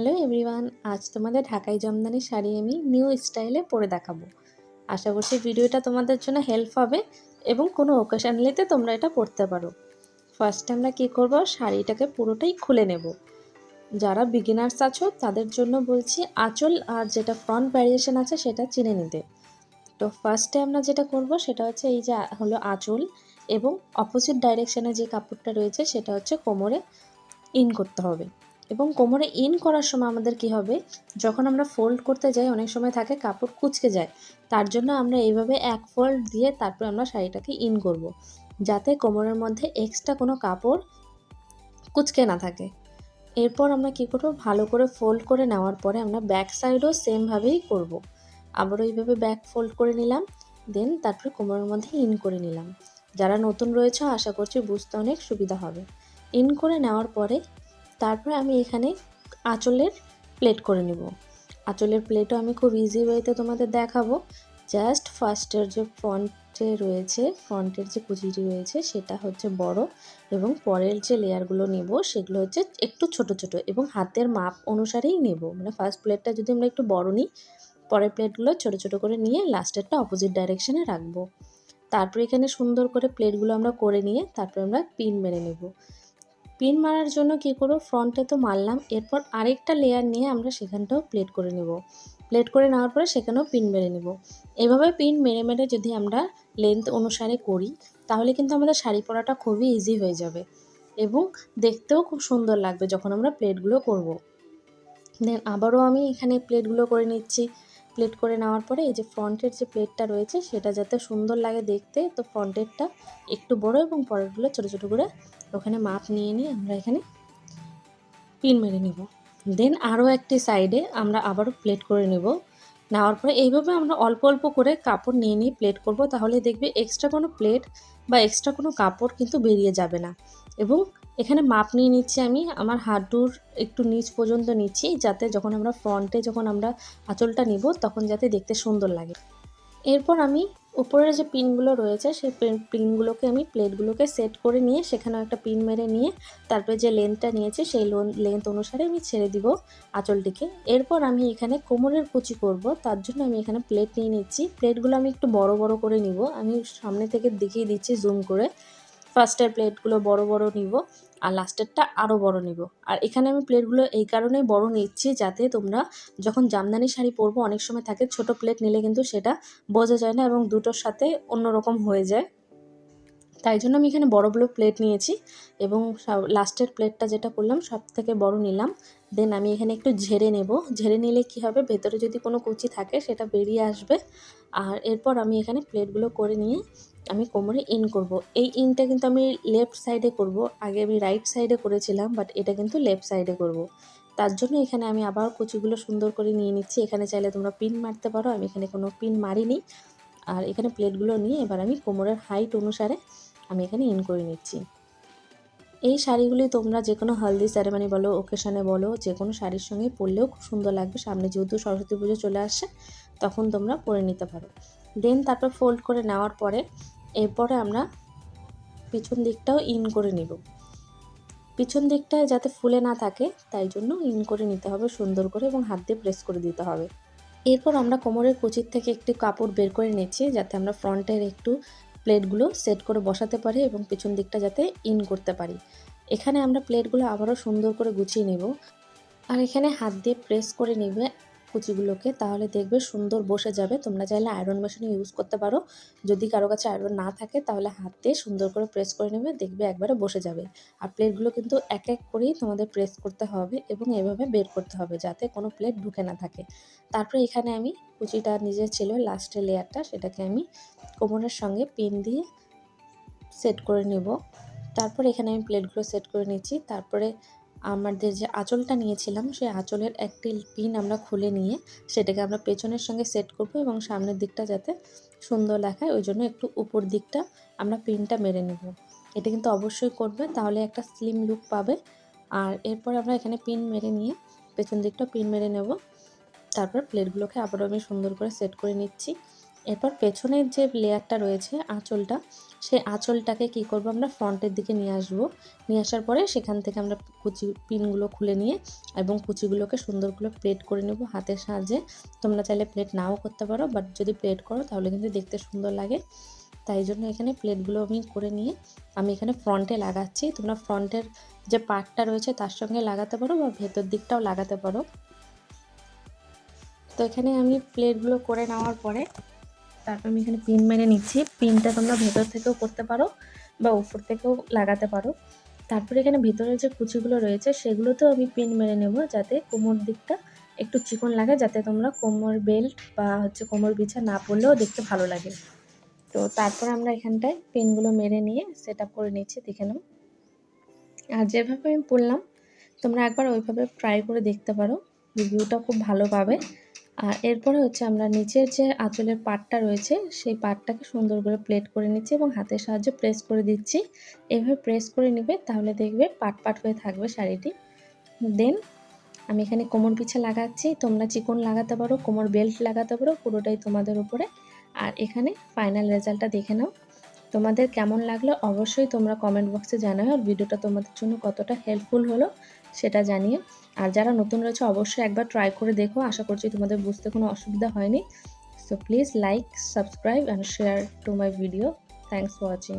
Hello everyone, আজ তোমাদের ঢাকাই জামদানি শাড়ি আমি নিউ স্টাইলে পরে দেখাবো। আশা করছি ভিডিওটা তোমাদের জন্য হেল্প হবে এবং কোনো ওকেশনালিতে তোমরা এটা পরতে পারো। ফার্স্টে আমরা কী করব? শাড়িটাকে পুরোটাই খুলে নেব। যারা বিগিনার্স আছো, তাদের জন্য বলছি আঁচল আর যেটা ফ্রন্ট ভ্যারিয়েশন আছে সেটা চিনে নিতে। তো ফার্স্টে আমরা যেটা করব, সেটা হচ্ছে এই যে হলো আঁচল এবং অপোজিট ডাইরেকশানে যে কাপড়টা রয়েছে, সেটা হচ্ছে কোমরে ইন করতে হবে। এবং কোমরে ইন করার সময় আমাদের কি হবে? যখন আমরা ফোল্ড করতে যাই, অনেক সময় থাকে কাপড় কুচকে যায়। তার জন্য আমরা এইভাবে এক ফোল্ড দিয়ে তারপর আমরা শাড়িটাকে ইন করব। যাতে কোমরের মধ্যে এক্সট্রা কোনো কাপড় কুচকে না থাকে। এরপর আমরা কি করব? ভালো করে ফোল্ড করে নেওয়ার পরে আমরা ব্যাক সাইডও সেমভাবেই করব। আবারও এইভাবে ব্যাক ফোল্ড করে নিলাম দেন তারপরে কোমরের মধ্যে ইন করে নিলাম। যারা নতুন রয়েছে, আশা করছি বুঝতে অনেক সুবিধা হবে। ইন করে নেওয়ার পরে তারপরে আমি এখানে আঁচলের প্লেট করে নেব। আঁচলের প্লেটও আমি খুব ইজি ওয়েতে তোমাদের দেখাবো। জাস্ট ফার্স্টের যে ফ্রন্টে রয়েছে ফ্রন্টের যে কুচিটি রয়েছে, সেটা হচ্ছে বড় এবং পরের যে লেয়ারগুলো নেব, সেগুলো হচ্ছে একটু ছোট ছোট এবং হাতের মাপ অনুসারেই নেব। মানে ফার্স্ট প্লেটটা যদি আমরা একটু বড় নিই, পরের প্লেটগুলো ছোট ছোট করে নিয়ে লাস্টেরটা অপোজিট ডাইরেকশানে রাখব। তারপরে এখানে সুন্দর করে প্লেটগুলো আমরা করে নিয়ে তারপরে আমরা পিন মেরে নেব। পিন মারার জন্য কি করব? ফ্রন্টে তো মারলাম। এরপর আরেকটা লেয়ার নিয়ে আমরা সেখানটাও প্লেট করে নেব। প্লেট করে নেওয়ার পরে সেখানেও পিন মেরে নেব। এভাবে পিন মেরে মেরে যদি আমরা লেন্থ অনুসারে করি, তাহলে কিন্তু আমাদের শাড়ি পরাটা খুবই ইজি হয়ে যাবে এবং দেখতেও খুব সুন্দর লাগবে যখন আমরা প্লেটগুলো করব। দেন আবারও আমি এখানে প্লেটগুলো করে নিচ্ছি। প্লেট করে নেওয়ার পরে এই যে ফ্রন্টের যে প্লেটটা রয়েছে, সেটা যাতে সুন্দর লাগে দেখতে, তো ফ্রন্টেরটা একটু বড় এবং পরেরগুলো ছোটো ছোটো করে ওখানে মাপ নিয়ে নিয়ে আমরা এখানে পিন মেরে নিব। দেন আরও একটি সাইডে আমরা আবারও প্লেট করে নেব। নেওয়ার পরে এইভাবে আমরা অল্প অল্প করে কাপড় নিয়ে নিয়ে প্লেট করব, তাহলে দেখবে এক্সট্রা কোনো প্লেট বা এক্সট্রা কোনো কাপড় কিন্তু বেরিয়ে যাবে না। এবং এখানে মাপ নিয়ে নিচ্ছি আমি, আমার হাঁটুর একটু নিচ পর্যন্ত নিচ্ছি, যাতে যখন আমরা ফ্রন্টে যখন আমরা আঁচলটা নিব, তখন যাতে দেখতে সুন্দর লাগে। এরপর আমি উপরের যে পিনগুলো রয়েছে, সেই পিনগুলোকে আমি প্লেটগুলোকে সেট করে নিয়ে সেখানেও একটা পিন মেরে নিয়ে তারপরে যে লেন্থটা নিয়েছি, সেই লেন্থ অনুসারে আমি ছেড়ে দিব আঁচলটিকে। এরপর আমি এখানে কোমরের কুচি করব, তার জন্য আমি এখানে প্লেট নিয়ে নিচ্ছি। প্লেটগুলো আমি একটু বড় বড় করে নিব। আমি সামনে থেকে দেখিয়ে দিচ্ছি, জুম করে। ফার্স্টের প্লেটগুলো বড় বড় নিব আর লাস্টেরটা আরও বড় নিব। আর এখানে আমি প্লেটগুলো এই কারণেই বড় নিচ্ছি যাতে তোমরা যখন জামদানি শাড়ি পরবো অনেক সময় থাকে ছোট প্লেট নিলে কিন্তু সেটা বোঝা যায় না এবং দুটোর সাথে অন্যরকম হয়ে যায়। তাই জন্য আমি এখানে বড় বড় প্লেট নিয়েছি এবং লাস্টের প্লেটটা যেটা করলাম সব থেকে বড় নিলাম। দেন আমি এখানে একটু ঝেড়ে নেব। ঝেড়ে নিলে কি হবে? ভেতরে যদি কোনো কুচি থাকে সেটা বেরিয়ে আসবে। আর এরপর আমি এখানে প্লেটগুলো করে নিয়ে আমি কোমরে ইন করব। এই ইনটা কিন্তু আমি লেফট সাইডে করব। আগে আমি রাইট সাইডে করেছিলাম বাট এটা কিন্তু লেফট সাইডে করব। তার জন্য এখানে আমি আবার কুচিগুলো সুন্দর করে নিয়ে নিচ্ছি। এখানে চাইলে তোমরা পিন মারতে পারো। আমি এখানে কোনো পিন মারিনি। আর এখানে প্লেটগুলো নিয়ে এবার আমি কোমরের হাইট অনুসারে আমি এখানে ইন করে নিচ্ছি। এই শাড়িগুলি তোমরা যে কোনো হলদি সেরেমানি বলো ওকেশনে বলো যে কোনো শাড়ির সঙ্গে পরলেও খুব সুন্দর লাগবে। সামনে যেহেতু সরস্বতী পুজো চলে আসছে, তখন তোমরা পরে নিতে পারো। দেন তারপর ফোল্ড করে নেওয়ার পরে এরপরে আমরা পিছন দিকটাও ইন করে নিব। পিছন দিকটায় যাতে ফুলে না থাকে, তাই জন্য ইন করে নিতে হবে সুন্দর করে এবং হাত দিয়ে প্রেস করে দিতে হবে। এরপর আমরা কোমরের কুচির থেকে একটি কাপড় বের করে নিচ্ছি, যাতে আমরা ফ্রন্টের একটু প্লেটগুলো সেট করে বসাতে পারি এবং পিছন দিকটা যাতে ইন করতে পারি। এখানে আমরা প্লেটগুলো আবারও সুন্দর করে গুছিয়ে নেব। আর এখানে হাত দিয়ে প্রেস করে নেবে কুচিগুলোকে তাহলে দেখবে সুন্দর বসে যাবে। তোমরা চাইলে আয়রন মেশিন ইউজ করতে পারো। যদি কারও কাছে আয়রন না থাকে, তাহলে হাত দিয়ে সুন্দর করে প্রেস করে নেবে, দেখবে একবারে বসে যাবে। আর প্লেটগুলো কিন্তু এক এক করেই তোমাদের প্রেস করতে হবে এবং এভাবে বের করতে হবে, যাতে কোনো প্লেট ঢুকে না থাকে। তারপরে এখানে আমি কুচিটা নিজের ছিল লাস্টের লেয়ারটা সেটাকে আমি কোমরের সঙ্গে পিন দিয়ে সেট করে নেব। তারপর এখানে আমি প্লেটগুলো সেট করে নিচ্ছি। তারপরে আমাদের যে আঁচলটা নিয়েছিলাম, সেই আঁচলের একটি পিন আমরা খুলে নিয়ে সেটাকে আমরা পেছনের সঙ্গে সেট করব এবং সামনের দিকটা যাতে সুন্দর দেখায়, ওই জন্য একটু উপর দিকটা আমরা পিনটা মেরে নেব। এটা কিন্তু অবশ্যই করবে, তাহলে একটা স্লিম লুক পাবে। আর এরপর আমরা এখানে পিন মেরে নিয়ে পেছন দিকটা পিন মেরে নেব। তারপর প্লেটগুলোকে আবারও আমি সুন্দর করে সেট করে নিচ্ছি। এরপর পেছনের যে লেয়ারটা রয়েছে আঁচলটা, সেই আঁচলটাকে কি করব আমরা ফ্রন্টের দিকে নিয়ে আসব। নিয়ে আসার পরে সেখান থেকে আমরা কুচি পিনগুলো খুলে নিয়ে এবং কুচিগুলোকে সুন্দর করে প্লেট করে নেব হাতের সাহায্যে। তোমরা চাইলে প্লেট নাও করতে পারো, বাট যদি প্লেট করো তাহলে কিন্তু দেখতে সুন্দর লাগে। তাই জন্য এখানে প্লেটগুলো আমি করে নিয়ে আমি এখানে ফ্রন্টে লাগাচ্ছি। তোমরা ফ্রন্টের যে পার্টটা রয়েছে তার সঙ্গে লাগাতে পারো বা ভেতর দিকটাও লাগাতে পারো। তো এখানে আমি প্লেটগুলো করে নেওয়ার পরে তারপর আমি এখানে পিন মেরে নিচ্ছি। পিনটা তোমরা ভেতর থেকেও করতে পারো বা উপর থেকেও লাগাতে পারো। তারপরে এখানে ভিতরে যে কুচিগুলো রয়েছে, সেগুলোতেও আমি পিন মেরে নেব যাতে কোমর দিকটা একটু চিকন লাগে, যাতে তোমরা কোমর বেল্ট বা হচ্ছে কোমর বিছা না পড়লেও দেখতে ভালো লাগে। তো তারপর আমরা এখানটায় পিনগুলো মেরে নিয়ে সেট আপ করে নিচ্ছি, দেখে নাও। আর যেভাবে আমি পড়লাম, তোমরা একবার ওইভাবে ট্রাই করে দেখতে পারো। রিভিউটা খুব ভালো পাবে। আর এরপরে হচ্ছে আমরা নিচের যে আঁচলের পাটটা রয়েছে, সেই পাটটাকে সুন্দর করে প্লেট করে নিচ্ছি এবং হাতের সাহায্যে প্রেস করে দিচ্ছি। এভাবে প্রেস করে নিবে, তাহলে দেখবে পাট পাট হয়ে থাকবে শাড়িটি। দেন আমি এখানে কোমর পিছে লাগাচ্ছি, তোমরা চিকন লাগাতে পারো, কোমর বেল্ট লাগাতে পারো, পুরোটাই তোমাদের উপরে। আর এখানে ফাইনাল রেজাল্টটা দেখে নাও। তোমাদের কেমন লাগল অবশ্যই তোমরা কমেন্ট বক্সে জানাও আর ভিডিওটা তোমাদের জন্য কতটা হেল্পফুল হলো। সেটা জানিয়ে। আর যারা নতুন রয়েছে, অবশ্যই একবার ট্রাই করে দেখো। আশা করছি তোমাদের বুঝতে কোনো অসুবিধা হয়নি। So please like subscribe and share to my video thanks for watching